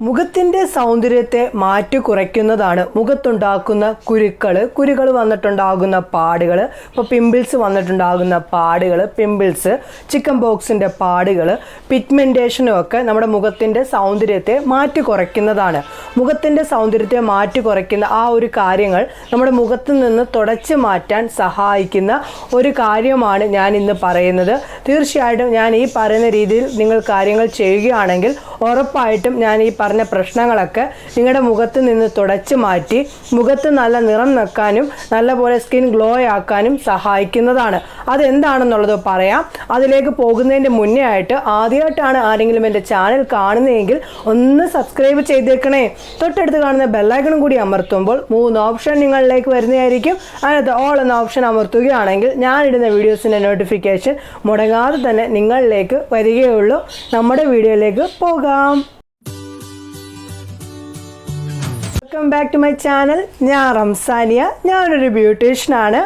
മുഖത്തിന്റെ സൗന്ദര്യത്തെ മാറ്റി കുറയ്ക്കുന്നതാണ് മുഖത്തുണ്ടാക്കുന്ന കുരുക്കൾ കുരുകൾ വന്നിട്ടുണ്ടാകുന്ന പാടുകൾ ഇപ്പോൾ പിമ്പിൾസ് വന്നിട്ടുണ്ടാകുന്ന പാടുകൾ പിമ്പിൾസ് ചിക്കൻ ബോക്സിന്റെ പാടുകൾ പിഗ്മെന്റേഷനും ഒക്കെ നമ്മുടെ മുഖത്തിന്റെ സൗന്ദര്യത്തെ മാറ്റി കുറയ്ക്കുന്നതാണ്. മുഖത്തിന്റെ സൗന്ദര്യത്തെ മാറ്റി കുറയ്ക്കുന്ന ആ ഒരു കാര്യങ്ങൾ നമ്മുടെ മുഖത്ത് നിന്ന് തുടച്ചു മാറ്റാൻ സഹായിക്കുന്ന ഒരു കാര്യമാണ് ഞാൻ ഇന്ന് പറയുന്നത്. തീർച്ചയായിട്ടും ഞാൻ ഈ പറയുന്ന രീതിയിൽ നിങ്ങൾ കാര്യങ്ങൾ ചെയ്യുകയാണെങ്കിൽ ഉറപ്പായിട്ടും ഞാൻ ഈ പറഞ്ഞ പ്രശ്നങ്ങളൊക്കെ നിങ്ങളുടെ മുഖത്ത് നിന്ന് തുടച്ചു മാറ്റി മുഖത്ത് നല്ല നിറം നിൽക്കാനും നല്ലപോലെ സ്കിൻ ഗ്ലോ ആക്കാനും സഹായിക്കുന്നതാണ്. അതെന്താണെന്നുള്ളത് പറയാം. അതിലേക്ക് പോകുന്നതിന്റെ മുന്നേ ആയിട്ട് ആദ്യമായിട്ടാണ് ആരെങ്കിലും എന്റെ ചാനൽ കാണുന്നതെങ്കിൽ ഒന്ന് സബ്സ്ക്രൈബ് ചെയ്തേക്കണേ. തൊട്ടടുത്ത് കാണുന്ന ബെല്ലൈക്കണും കൂടി അമർത്തുമ്പോൾ മൂന്ന് ഓപ്ഷൻ നിങ്ങളിലേക്ക് വരുന്നതായിരിക്കും. അതിനകത്ത് ഓൾ എന്ന ഓപ്ഷൻ അമർത്തുകയാണെങ്കിൽ ഞാനിടുന്ന വീഡിയോസിന്റെ നോട്ടിഫിക്കേഷൻ മുടങ്ങാതെ തന്നെ നിങ്ങളിലേക്ക് വരികയുള്ളൂ. നമ്മുടെ വീഡിയോയിലേക്ക് പോകാം. Welcome back to my channel ഞാൻ റംസാനിയ. ഞാനൊരു ബ്യൂട്ടീഷ്യനാണ്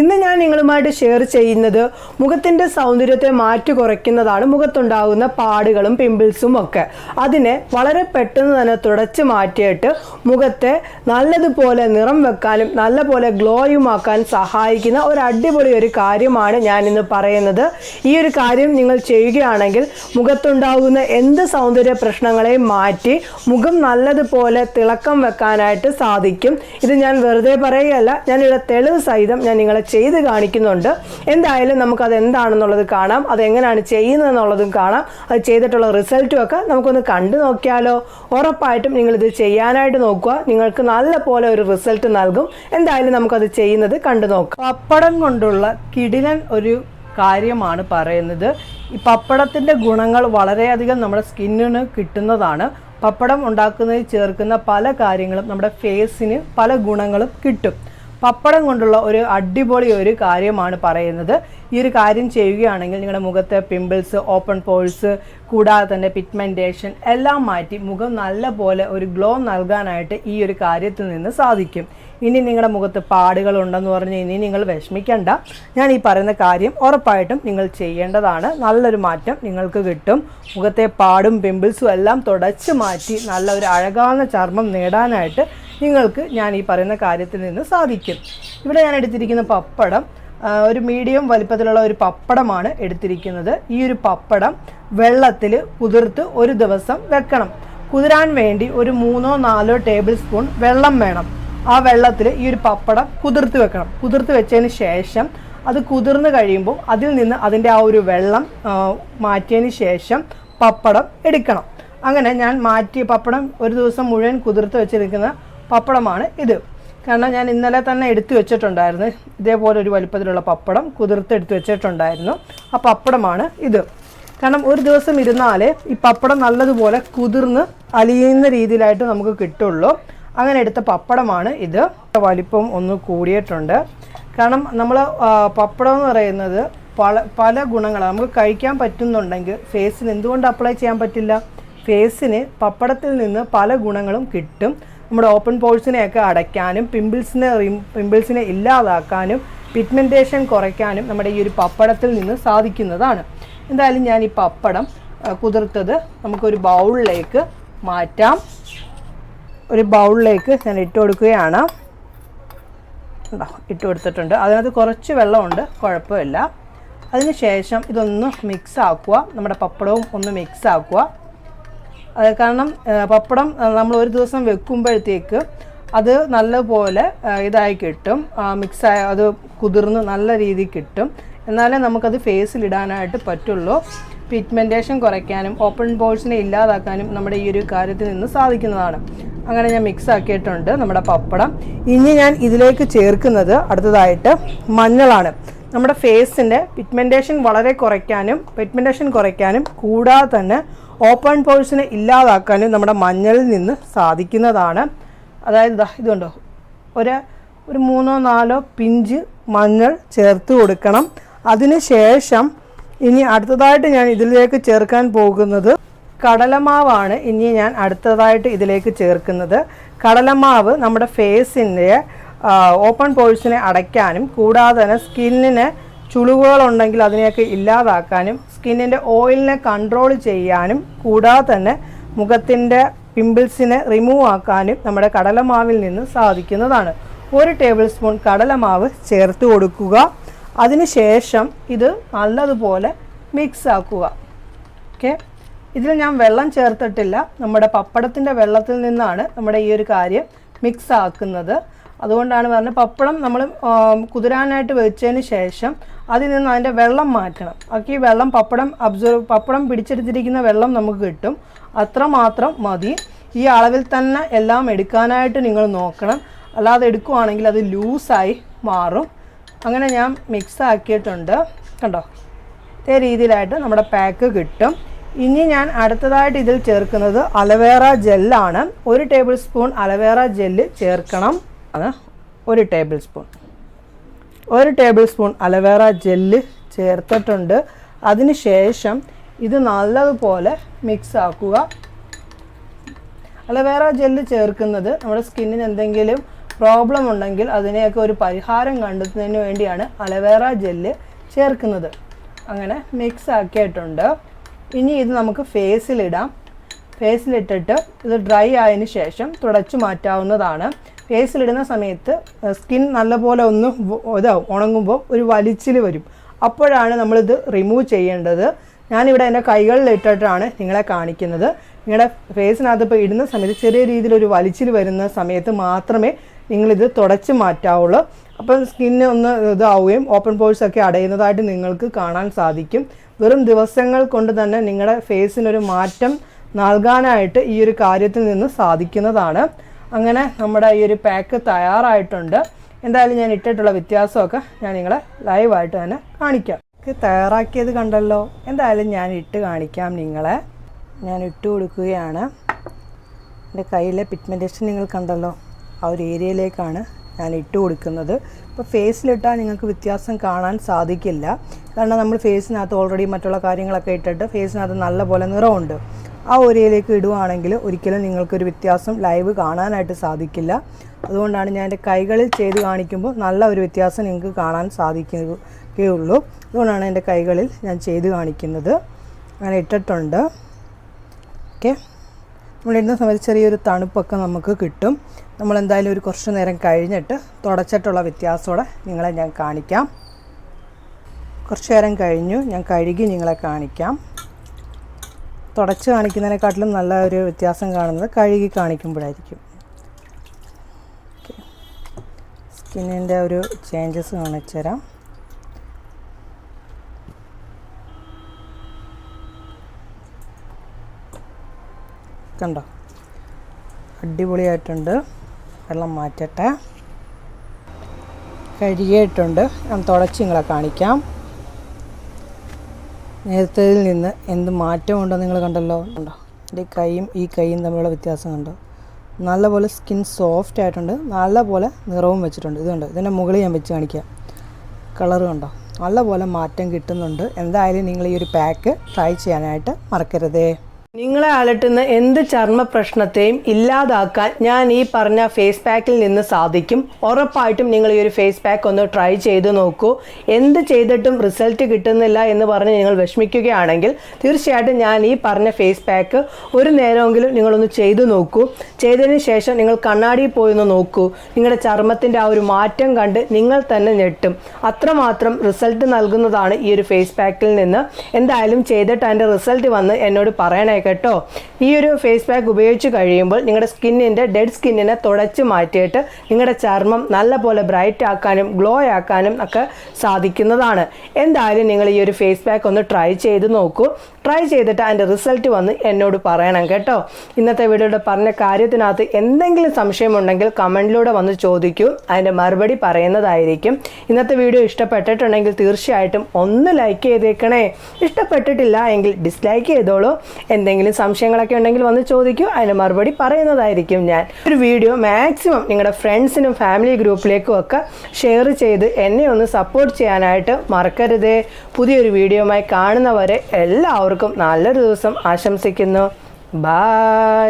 ഇന്ന് ഞാൻ നിങ്ങളുമായിട്ട് ഷെയർ ചെയ്യുന്നത് മുഖത്തിന്റെ സൗന്ദര്യത്തെ മാറ്റി കുറയ്ക്കുന്നതാണ്. മുഖത്തുണ്ടാകുന്ന പാടുകളും പിമ്പിൾസും ഒക്കെ. അതിനെ വളരെ പെട്ടെന്ന് തന്നെ തുടച്ച് മാറ്റിയിട്ട് മുഖത്തെ നല്ലതുപോലെ നിറം വെക്കാനും നല്ലപോലെ ഗ്ലോയുമാക്കാൻ സഹായിക്കുന്ന ഒരു അടിപൊളി ഒരു കാര്യമാണ് ഞാൻ ഇന്ന് പറയുന്നത്. ഈ ഒരു കാര്യം നിങ്ങൾ ചെയ്യുകയാണെങ്കിൽ മുഖത്തുണ്ടാകുന്ന എന്ത് സൗന്ദര്യ പ്രശ്നങ്ങളെയും മാറ്റി മുഖം നല്ലതുപോലെ തിളക്കം വെക്കാനായിട്ട് സാധിക്കും. ഇത് ഞാൻ വെറുതെ പറയുകയല്ല ഞാനിവിടെ തെളിവ് സഹിതം ഞാൻ നിങ്ങളെ ചെയ്ത് കാണിക്കുന്നുണ്ട്. എന്തായാലും നമുക്കത് എന്താണെന്നുള്ളത് കാണാം അത് എങ്ങനെയാണ് ചെയ്യുന്നതെന്നുള്ളതും കാണാം. അത് ചെയ്തിട്ടുള്ള റിസൾട്ടും ഒക്കെ നമുക്കൊന്ന് കണ്ടു നോക്കിയാലോ. ഉറപ്പായിട്ടും നിങ്ങളിത് ചെയ്യാനായിട്ട് നോക്കുക. നിങ്ങൾക്ക് നല്ല പോലെ ഒരു റിസൾട്ട് നൽകും. എന്തായാലും നമുക്കത് ചെയ്യുന്നത് കണ്ടു നോക്കാം. പപ്പടം കൊണ്ടുള്ള കിടിലൻ ഒരു കാര്യമാണ് പറയുന്നത്. ഈ പപ്പടത്തിന്റെ ഗുണങ്ങൾ വളരെയധികം നമ്മുടെ സ്കിന്നിന് കിട്ടുന്നതാണ്. പപ്പടം ഉണ്ടാക്കുന്നതിൽ ചേർക്കുന്ന പല കാര്യങ്ങളും നമ്മുടെ ഫേസിന് പല ഗുണങ്ങളും കിട്ടും. പപ്പടം കൊണ്ടുള്ള ഒരു അടിപൊളി ഒരു കാര്യമാണ് പറയുന്നത്. ഈ ഒരു കാര്യം ചെയ്യുകയാണെങ്കിൽ നിങ്ങളുടെ മുഖത്തെ പിമ്പിൾസ് ഓപ്പൺ പോൾസ് കൂടാതെ തന്നെ പിഗ്മെന്റേഷൻ എല്ലാം മാറ്റി മുഖം നല്ല പോലെ ഒരു ഗ്ലോ നൽകാനായിട്ട് ഈ ഒരു കാര്യത്തിൽ നിന്ന് സാധിക്കും. ഇനി നിങ്ങളുടെ മുഖത്ത് പാടുകൾ ഉണ്ടെന്ന് പറഞ്ഞ് ഇനി നിങ്ങൾ വിഷമിക്കേണ്ട. ഞാൻ ഈ പറയുന്ന കാര്യം ഉറപ്പായിട്ടും നിങ്ങൾ ചെയ്യേണ്ടതാണ്. നല്ലൊരു മാറ്റം നിങ്ങൾക്ക് കിട്ടും. മുഖത്തെ പാടും പിമ്പിൾസും എല്ലാം തുടച്ച് മാറ്റി നല്ല ഒരു അഴകാവുന്ന ചർമ്മം നേടാനായിട്ട് നിങ്ങൾക്ക് ഞാൻ ഈ പറയുന്ന കാര്യത്തിൽ നിന്ന് സാധിക്കും. ഇവിടെ ഞാൻ എടുത്തിരിക്കുന്ന പപ്പടം ഒരു മീഡിയം വലിപ്പത്തിലുള്ള ഒരു പപ്പടമാണ് എടുത്തിരിക്കുന്നത്. ഈ ഒരു പപ്പടം വെള്ളത്തിൽ കുതിർത്ത് ഒരു ദിവസം വെക്കണം. കുതിരാൻ വേണ്ടി ഒരു മൂന്നോ നാലോ ടേബിൾ സ്പൂൺ വെള്ളം വേണം. ആ വെള്ളത്തിൽ ഈ ഒരു പപ്പടം കുതിർത്ത് വെക്കണം. കുതിർത്ത് വെച്ചതിന് ശേഷം അത് കുതിർന്ന് കഴിയുമ്പോൾ അതിൽ നിന്ന് അതിന്റെ ആ ഒരു വെള്ളം മാറ്റിയതിന് ശേഷം പപ്പടം എടുക്കണം. അങ്ങനെ ഞാൻ മാറ്റിയ പപ്പടം ഒരു ദിവസം മുഴുവൻ കുതിർത്ത് വെച്ചിരിക്കുന്ന പപ്പടമാണ് ഇത്. കാരണം ഞാൻ ഇന്നലെ തന്നെ എടുത്തു വെച്ചിട്ടുണ്ടായിരുന്നു. ഇതേപോലെ ഒരു വലുപ്പത്തിലുള്ള പപ്പടം കുതിർത്ത് എടുത്തു വെച്ചിട്ടുണ്ടായിരുന്നു. ആ പപ്പടമാണ് ഇത്. കാരണം ഒരു ദിവസം ഇരുന്നാലേ ഈ പപ്പടം നല്ലതുപോലെ കുതിർന്ന് അലിയുന്ന രീതിയിലായിട്ട് നമുക്ക് കിട്ടുള്ളൂ. അങ്ങനെ എടുത്ത പപ്പടമാണ് ഇത്. വലിപ്പം ഒന്ന് കൂടിയിട്ടുണ്ട്. കാരണം നമ്മൾ പപ്പടം എന്ന് പറയുന്നത് പല പല ഗുണങ്ങളാണ് നമുക്ക് കഴിക്കാൻ പറ്റുന്നുണ്ടെങ്കിൽ ഫേസിന് എന്തുകൊണ്ട് അപ്ലൈ ചെയ്യാൻ പറ്റില്ല? ഫേസിന് പപ്പടത്തിൽ നിന്ന് പല ഗുണങ്ങളും കിട്ടും. നമ്മുടെ ഓപ്പൺ പോഴ്സിനെയൊക്കെ അടയ്ക്കാനും പിമ്പിൾസിനെ പിമ്പിൾസിനെ ഇല്ലാതാക്കാനും പിഗ്മെന്റേഷൻ കുറയ്ക്കാനും നമ്മുടെ ഈ ഒരു പപ്പടത്തിൽ നിന്ന് സാധിക്കുന്നതാണ്. എന്തായാലും ഞാൻ ഈ പപ്പടം കുതിർത്തത് നമുക്കൊരു ബൗളിലേക്ക് മാറ്റാം. ഒരു ബൗളിലേക്ക് ഞാൻ ഇട്ട് കൊടുക്കുകയാണ്. ഇട്ട് കൊടുത്തിട്ടുണ്ട്. അതിനകത്ത് കുറച്ച് വെള്ളമുണ്ട്. കുഴപ്പമില്ല. അതിന് ശേഷം ഇതൊന്ന് മിക്സ് ആക്കുക. നമ്മുടെ പപ്പടവും ഒന്ന് മിക്സ് ആക്കുക. കാരണം പപ്പടം നമ്മൾ ഒരു ദിവസം വെക്കുമ്പോഴത്തേക്ക് അത് നല്ലപോലെ ഇതായി കിട്ടും. മിക്സായ അത് കുതിർന്ന് നല്ല രീതിയിൽ കിട്ടും. എന്നാലേ നമുക്കത് ഫേസിലിടാനായിട്ട് പറ്റുള്ളൂ. പിഗ്മെന്റേഷൻ കുറയ്ക്കാനും ഓപ്പൺ പോഴ്സിനെ ഇല്ലാതാക്കാനും നമ്മുടെ ഈ ഒരു കാര്യത്തിൽ നിന്ന് സാധിക്കുന്നതാണ്. അങ്ങനെ ഞാൻ മിക്സ് ആക്കിയിട്ടുണ്ട് നമ്മുടെ പപ്പടം. ഇനി ഞാൻ ഇതിലേക്ക് ചേർക്കുന്നത് അടുത്തതായിട്ട് മഞ്ഞളാണ്. നമ്മുടെ ഫേസിന്റെ പിഗ്മെന്റേഷൻ വളരെ കുറയ്ക്കാനും പിഗ്മെന്റേഷൻ കുറയ്ക്കാനും കൂടാതെ തന്നെ ഓപ്പൺ പോഴ്സിനെ ഇല്ലാതാക്കാനും നമ്മുടെ മഞ്ഞളിൽ നിന്ന് സാധിക്കുന്നതാണ്. അതായത് ഇതുണ്ടോ ഒരു ഒരു മൂന്നോ നാലോ പിഞ്ച് മഞ്ഞൾ ചേർത്ത് കൊടുക്കണം. അതിന് ശേഷം ഇനി അടുത്തതായിട്ട് ഞാൻ ഇതിലേക്ക് ചേർക്കാൻ പോകുന്നത് കടലമാവാണ്. ഇനി ഞാൻ അടുത്തതായിട്ട് ഇതിലേക്ക് ചേർക്കുന്നത്. കടലമാവ് നമ്മുടെ ഫേസിന്റെ ഓപ്പൺ പോഴ്സിനെ അടയ്ക്കാനും കൂടാതെ തന്നെ സ്കിന്നിന് ചുളിവുകളുണ്ടെങ്കിൽ അതിനെയൊക്കെ ഇല്ലാതാക്കാനും സ്കിന്നിന്റെ ഓയിലിനെ കൺട്രോൾ ചെയ്യാനും കൂടാതെ തന്നെ മുഖത്തിന്റെ പിമ്പിൾസിനെ റിമൂവ് ആക്കാനും നമ്മുടെ കടലമാവിൽ നിന്ന് സാധിക്കുന്നതാണ്. ഒരു ടേബിൾ സ്പൂൺ കടലമാവ് ചേർത്ത് കൊടുക്കുക. അതിനുശേഷം ഇത് നല്ലതുപോലെ മിക്സ് ആക്കുക. ഓക്കെ ഇതിൽ ഞാൻ വെള്ളം ചേർത്തിട്ടില്ല. നമ്മുടെ പപ്പടത്തിന്റെ വെള്ളത്തിൽ നിന്നാണ് നമ്മുടെ ഈ ഒരു കാര്യം മിക്സ് ആക്കുന്നത്. അതുകൊണ്ടാണ് പറഞ്ഞത് പപ്പടം നമ്മൾ കുതിരാനായിട്ട് വെച്ചതിന് ശേഷം അതിൽ നിന്ന് അതിന്റെ വെള്ളം മാറ്റണം. ഒക്കെ ഈ വെള്ളം പപ്പടം അബ്സോർവ് പപ്പടം പിടിച്ചെടുത്തിരിക്കുന്ന വെള്ളം നമുക്ക് കിട്ടും. അത്രമാത്രം മതി. ഈ അളവിൽ തന്നെ എല്ലാം എടുക്കാനായിട്ട് നിങ്ങൾ നോക്കണം. അല്ലാതെ എടുക്കുവാണെങ്കിൽ അത് ലൂസായി മാറും. അങ്ങനെ ഞാൻ മിക്സ് ആക്കിയിട്ടുണ്ട്. കണ്ടോ? ഇതേ രീതിയിലായിട്ട് നമ്മുടെ പാക്ക് കിട്ടും. ഇനി ഞാൻ അടുത്തതായിട്ട് ഇതിൽ ചേർക്കുന്നത് അലവേറ ജെല്ലാണ് ഒരു ടേബിൾ സ്പൂൺ അലവേറ ജെല്ല് ചേർക്കണം. അത് ഒരു ടേബിൾ സ്പൂൺ. ഒരു ടേബിൾ സ്പൂൺ അലവേറ ജെല്ല് ചേർത്തിട്ടുണ്ട്. അതിന് ശേഷം ഇത് നല്ലതുപോലെ മിക്സ് ആക്കുക. അലവേറ ജെല്ല് ചേർക്കുന്നത് നമ്മുടെ സ്കിന്നിന് എന്തെങ്കിലും പ്രോബ്ലം ഉണ്ടെങ്കിൽ അതിനെയൊക്കെ ഒരു പരിഹാരം കണ്ടെത്തുന്നതിന് വേണ്ടിയാണ് അലവേറ ജെല്ല് ചേർക്കുന്നത്. അങ്ങനെ മിക്സ് ആക്കിയിട്ടുണ്ട്. ഇനി ഇത് നമുക്ക് ഫേസിലിടാം ഫേസിലിട്ടിട്ട് ഇത് ഡ്രൈ ആയതിനു ശേഷം തുടച്ചു മാറ്റാവുന്നതാണ്. ഫേസിലിടുന്ന സമയത്ത് സ്കിൻ നല്ലപോലെ ഒന്ന് ഇതാവും ഉണങ്ങുമ്പോൾ ഒരു വലിച്ചിൽ വരും. അപ്പോഴാണ് നമ്മളിത് റിമൂവ് ചെയ്യേണ്ടത്. ഞാനിവിടെ എന്റെ കൈകളിൽ ഇട്ടിട്ടാണ് നിങ്ങളെ കാണിക്കുന്നത്. നിങ്ങളുടെ ഫേസിനകത്ത് ഇപ്പോൾ ഇടുന്ന സമയത്ത് ചെറിയ രീതിയിലൊരു വലിച്ചിൽ വരുന്ന സമയത്ത് മാത്രമേ നിങ്ങളിത് തുടച്ച് മാറ്റാവുള്ളൂ. അപ്പം സ്കിന്ന് ഒന്ന് ഇതാവുകയും ഓപ്പൺ പോഴ്സ് ഒക്കെ അടയുന്നതായിട്ട് നിങ്ങൾക്ക് കാണാൻ സാധിക്കും. വെറും ദിവസങ്ങൾ കൊണ്ട് തന്നെ നിങ്ങളുടെ ഫേസിനൊരു മാറ്റം നൽകാനായിട്ട് ഈ ഒരു കാര്യത്തിൽ നിന്ന് സാധിക്കുന്നതാണ്. അങ്ങനെ നമ്മുടെ ഈ ഒരു പാക്ക് തയ്യാറായിട്ടുണ്ട്. എന്തായാലും ഞാൻ ഇട്ടിട്ടുള്ള വ്യത്യാസമൊക്കെ ഞാൻ നിങ്ങളെ ലൈവായിട്ട് തന്നെ കാണിക്കാം. തയ്യാറാക്കിയത് കണ്ടല്ലോ. എന്തായാലും ഞാൻ ഇട്ട് കാണിക്കാം നിങ്ങളെ. ഞാൻ ഇട്ട് കൊടുക്കുകയാണ്. എന്റെ കയ്യിലെ പിഗ്മെന്റേഷൻ നിങ്ങൾ കണ്ടല്ലോ. ആ ഒരു ഏരിയയിലേക്കാണ് ഞാൻ ഇട്ട് കൊടുക്കുന്നത്. ഇപ്പോൾ ഫേസിലിട്ടാൽ നിങ്ങൾക്ക് വ്യത്യാസം കാണാൻ സാധിക്കില്ല. കാരണം നമ്മൾ ഫേസിനകത്ത് ഓൾറെഡി മറ്റുള്ള കാര്യങ്ങളൊക്കെ ഇട്ടിട്ട് ഫേസിനകത്ത് നല്ല പോലെ നിറമുണ്ട് ആ ഒരേയിലേക്ക് ഇടുവാണെങ്കിൽ ഒരിക്കലും നിങ്ങൾക്കൊരു വ്യത്യാസം ലൈവ് കാണാനായിട്ട് സാധിക്കില്ല. അതുകൊണ്ടാണ് ഞാൻ എന്റെ കൈകളിൽ ചെയ്ത് കാണിക്കുമ്പോൾ നല്ല ഒരു വ്യത്യാസം നിങ്ങൾക്ക് കാണാൻ സാധിക്കുകയുള്ളൂ. അതുകൊണ്ടാണ് എന്റെ കൈകളിൽ ഞാൻ ചെയ്ത് കാണിക്കുന്നത്. അങ്ങനെ ഇട്ടിട്ടുണ്ട്. ഓക്കെ നമ്മളിടുന്ന സമയത്ത് ചെറിയൊരു തണുപ്പൊക്കെ നമുക്ക് കിട്ടും. നമ്മൾ എന്തായാലും ഒരു കുറച്ച് നേരം കഴിഞ്ഞിട്ട് തുടച്ചിട്ടുള്ള വ്യത്യാസത്തോടെ നിങ്ങളെ ഞാൻ കാണിക്കാം. കുറച്ച് നേരം കഴിഞ്ഞു ഞാൻ കഴുകി നിങ്ങളെ കാണിക്കാം. തുടച്ച് കാണിക്കുന്നതിനെക്കാട്ടിലും നല്ല ഒരു വ്യത്യാസം കാണുന്നത് കഴുകി കാണിക്കുമ്പോഴായിരിക്കും. സ്കിന്നിന്റെ ഒരു ചേഞ്ചസ് കാണിച്ചു തരാം. കണ്ടോ? അടിപൊളിയായിട്ടുണ്ട്. വെള്ളം മാറ്റട്ടെ. കഴുകിയിട്ടുണ്ട്. ഞാൻ തുടച്ച് നിങ്ങളെ കാണിക്കാം. നേരത്തേതിൽ നിന്ന് എന്ത് മാറ്റമുണ്ടോ നിങ്ങൾ കണ്ടല്ലോ? ഉണ്ടോ എന്റെ കൈയും ഈ കൈയും തമ്മിലുള്ള വ്യത്യാസം കണ്ടോ? നല്ലപോലെ സ്കിൻ സോഫ്റ്റ് ആയിട്ടുണ്ട്. നല്ലപോലെ നിറവും വെച്ചിട്ടുണ്ട്. ഇതുണ്ട് ഇതിന്റെ മുകളിൽ ഞാൻ വെച്ച് കാണിക്കാം. കളർ കണ്ടോ? നല്ലപോലെ മാറ്റം കിട്ടുന്നുണ്ട്. എന്തായാലും നിങ്ങൾ ഈ ഒരു പാക്ക് ട്രൈ ചെയ്യാനായിട്ട് മറക്കരുതേ. നിങ്ങളെ അലട്ടുന്ന എന്ത് ചർമ്മ പ്രശ്നത്തെയും ഇല്ലാതാക്കാൻ ഞാൻ ഈ പറഞ്ഞ ഫേസ് പാക്കിൽ നിന്ന് സാധിക്കും. ഉറപ്പായിട്ടും നിങ്ങൾ ഈ ഒരു ഫേസ് പാക്ക് ഒന്ന് ട്രൈ ചെയ്ത് നോക്കൂ. എന്ത് ചെയ്തിട്ടും റിസൾട്ട് കിട്ടുന്നില്ല എന്ന് പറഞ്ഞ് നിങ്ങൾ വിഷമിക്കുകയാണെങ്കിൽ തീർച്ചയായിട്ടും ഞാൻ ഈ പറഞ്ഞ ഫേസ് പാക്ക് ഒരു നേരമെങ്കിലും നിങ്ങളൊന്ന് ചെയ്തു നോക്കൂ. ചെയ്തതിന് ശേഷം നിങ്ങൾ കണ്ണാടിയിൽ പോയി ഒന്ന് നോക്കൂ. നിങ്ങളുടെ ചർമ്മത്തിന്റെ ആ ഒരു മാറ്റം കണ്ട് നിങ്ങൾ തന്നെ ഞെട്ടും. അത്രമാത്രം റിസൾട്ട് നൽകുന്നതാണ് ഈ ഒരു ഫേസ് പാക്കിൽ നിന്ന്. എന്തായാലും ചെയ്തിട്ട് അതിന്റെ റിസൾട്ട് വന്ന് എന്നോട് പറയണേ കേട്ടോ. ഈ ഒരു ഫേസ് പാക്ക് ഉപയോഗിച്ച് കഴിയുമ്പോൾ നിങ്ങളുടെ സ്കിന്നിന്റെ ഡെഡ് സ്കിന്നിനെ തുടച്ച് മാറ്റിയിട്ട് നിങ്ങളുടെ ചർമ്മം നല്ലപോലെ ബ്രൈറ്റ് ആക്കാനും ഗ്ലോ ആക്കാനും ഒക്കെ സാധിക്കുന്നതാണ്. എന്തായാലും നിങ്ങൾ ഈ ഒരു ഫേസ് പാക്ക് ഒന്ന് ട്രൈ ചെയ്ത് നോക്കൂ. ട്രൈ ചെയ്തിട്ട് അതിന്റെ റിസൾട്ട് വന്ന് എന്നോട് പറയണം കേട്ടോ. ഇന്നത്തെ വീഡിയോയുടെ പറഞ്ഞ കാര്യത്തിനകത്ത് എന്തെങ്കിലും സംശയമുണ്ടെങ്കിൽ കമന്റിലൂടെ വന്ന് ചോദിക്കൂ. അതിന്റെ മറുപടി പറയുന്നതായിരിക്കും. ഇന്നത്തെ വീഡിയോ ഇഷ്ടപ്പെട്ടിട്ടുണ്ടെങ്കിൽ തീർച്ചയായിട്ടും ഒന്ന് ലൈക്ക് ചെയ്തേക്കണേ. ഇഷ്ടപ്പെട്ടിട്ടില്ല എങ്കിൽ ഡിസ്ലൈക്ക് ചെയ്തോളൂ. എന്തെങ്കിലും സംശയങ്ങളൊക്കെ ഉണ്ടെങ്കിൽ വന്ന് ചോദിക്കൂ. അതിന് മറുപടി പറയുന്നതായിരിക്കും ഞാൻ. ഒരു വീഡിയോ മാക്സിമം നിങ്ങളുടെ ഫ്രണ്ട്സിനും ഫാമിലി ഗ്രൂപ്പിലേക്കും ഒക്കെ ഷെയർ ചെയ്ത് എന്നെ ഒന്ന് സപ്പോർട്ട് ചെയ്യാനായിട്ട് മറക്കരുത്. പുതിയൊരു വീഡിയോയുമായി കാണുന്നവരെ എല്ലാവർക്കും നല്ലൊരു ദിവസം ആശംസിക്കുന്നു. ബായ്